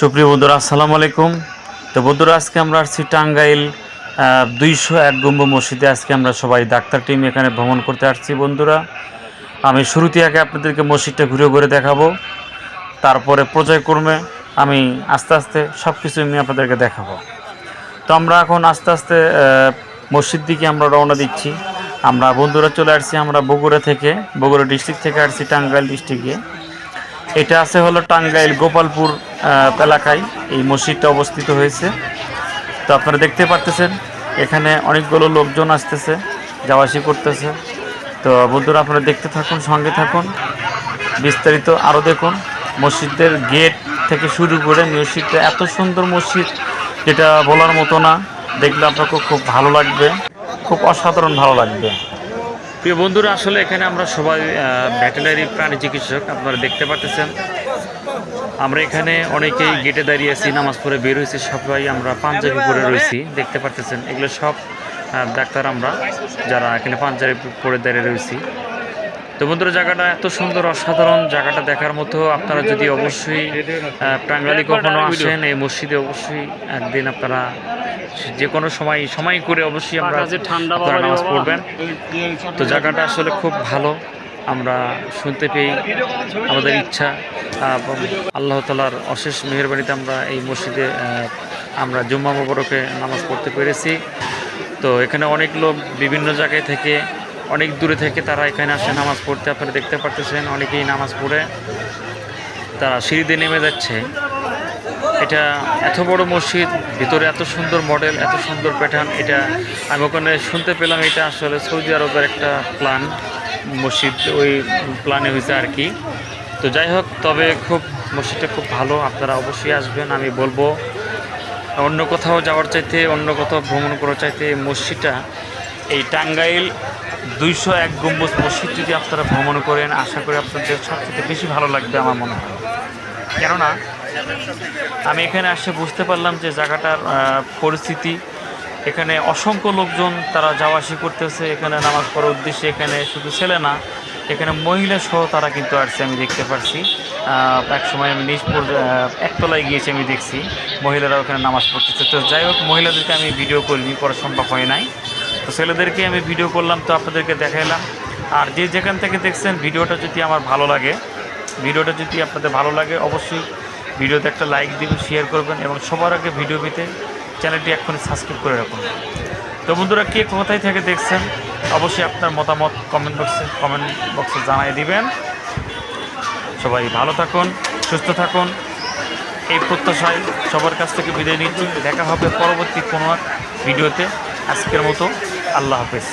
সুপ্রিয় বন্ধুরা, আসসালামু আলাইকুম। তো বন্ধুরা, আজকে আমরা আসছি টাঙ্গাইল দুইশো এক গম্বু মসজিদে। আজকে আমরা সবাই ডাক্তার টিম এখানে ভ্রমণ করতে আসছি বন্ধুরা। আমি শুরুতে আগে আপনাদেরকে মসজিদটা ঘুরে ঘুরে দেখাবো। তারপরে পর্যায়ক্রমে আমি আস্তে আস্তে সব কিছু আমি আপনাদেরকে দেখাবো। তো আমরা এখন আস্তে আস্তে মসজিদ দিকে আমরা রওনা দিচ্ছি। আমরা বন্ধুরা চলে আসছি আমরা বগুড়া থেকে, বগুড়া ডিস্ট্রিক্ট থেকে আসছি টাঙ্গাইল ডিস্ট্রিক্টে। এটা আছে হলো টাঙ্গাইল গোপালপুর এলাকায়। এই মসজিদটা অবস্থিত হয়েছে। তো আপনারা দেখতে পারতেছেন, এখানে অনেকগুলো লোকজন আসতেছে যাওয়া করতেছে। তো বন্ধুরা, আপনারা দেখতে থাকুন, সঙ্গে থাকুন। বিস্তারিত আরও দেখুন, মসজিদের গেট থেকে শুরু করে মসজিদটা এত সুন্দর মসজিদ, যেটা বলার মতো না। দেখলে আপনাকে খুব ভালো লাগবে, খুব অসাধারণ ভালো লাগবে। প্রিয় বন্ধুরা, আসলে এখানে আমরা সবাই ভেটেনারি প্রাণী চিকিৎসক, আপনারা দেখতে পাচ্ছেন আমরা এখানে অনেকেই গেটে দাঁড়িয়ে আছি, নামাজ পড়ে বের হয়েছি, সবাই আমরা পাঞ্জাবি পরে রয়েছি, দেখতে পাচ্ছেন এগুলো সব ডাক্তার আমরা, যারা এখানে পাঞ্জাবি পরে দাঁড়িয়ে রয়েছি। তো বন্ধুরা, জায়গাটা এত সুন্দর, অসাধারণ জায়গাটা দেখার মতো, আপনারা যদি অবশ্যই টাঙ্গাইলে কখনো আসেন, এই মসজিদে অবশ্যই একদিন আপনারা যে কোনো সময় সময় করে অবশ্যই আমরা আপনারা নামাজ পড়বেন। তো জায়গাটা আসলে খুব ভালো। আমরা শুনতে পেয়ে আমাদের ইচ্ছা আল্লাহ তালার অশেষ মেহরবানিতে আমরা এই মসজিদে আমরা জুম্মা মোবারকে নামাজ পড়তে পেরেছি। তো এখানে অনেক লোক বিভিন্ন জায়গায় থেকে অনেক দূরে থেকে তারা এখানে আসে নামাজ পড়তে। আপনারা দেখতে পারতেছেন অনেকেই নামাজ পড়ে তারা সিঁড়িতে নেমে যাচ্ছে। এটা এত বড় মসজিদ, ভিতরে এত সুন্দর মডেল, এত সুন্দর প্যাটার্ন, এটা আমি ওখানে শুনতে পেলাম এটা আসলে সৌদি আরবের একটা প্ল্যান মসজিদ, ওই প্ল্যানে হয়েছে আর কি। তো যাই হোক, তবে খুব, মসজিদটা খুব ভালো, আপনারা অবশ্যই আসবেন, আমি বলব। অন্য কোথাও যাওয়ার চাইতে, অন্য কোথাও ভ্রমণ করার চাইতে মসজিদটা, এই টাঙ্গাইল দুইশো এক গম্বুজ মসজিদ যদি আপনারা ভ্রমণ করেন, আশা করি আপনাদের সবচেয়ে বেশি ভালো লাগবে আমার মনে হয়। কেননা আমি এখানে আসে বুঝতে পারলাম যে জায়গাটার পরিস্থিতি। এখানে অসংখ্য লোকজন তারা যাওয়া আসি করতেছে। এখানে নামাজ পড়ার উদ্দেশ্যে এখানে শুধু ছেলে না, এখানে মহিলা সহ তারা কিন্তু আসছে, আমি দেখতে পারছি। এক সময় আমি নিজ একতলায় গিয়েছি, আমি দেখছি। মহিলারা ওখানে নামাজ পড়তেছে। তো যাই হোক, মহিলাদেরকে আমি ভিডিও করিনি করা সম্ভব হয় নাই। তো ছেলেদেরকে আমি ভিডিও করলাম, তো আপনাদেরকে দেখাইলাম। আর যে যেখান থেকে দেখছেন ভিডিওটা যদি আমার ভালো লাগে ভিডিওটা যদি আপনাদের ভালো লাগে, অবশ্যই ভিডিওতে একটা লাইক দিবেন শেয়ার করবেন এবং সবার আগে ভিডিও পেতে চ্যানেলটি এক্ষুনি সাবস্ক্রাইব করে রাখুন। তো বন্ধুরা, কে কোথায় থেকে দেখছেন, অবশ্যই আপনার মতামত কমেন্ট বক্সে কমেন্ট বক্সে জানিয়ে দিবেন। সবাই ভালো থাকুন, সুস্থ থাকুন। এই প্রত্যাশায় সবার কাছ থেকে বিদায় নিচ্ছি। দেখা হবে পরবর্তী কোনো ভিডিওতে আজকের মতো আল্লাহ হাফেজ।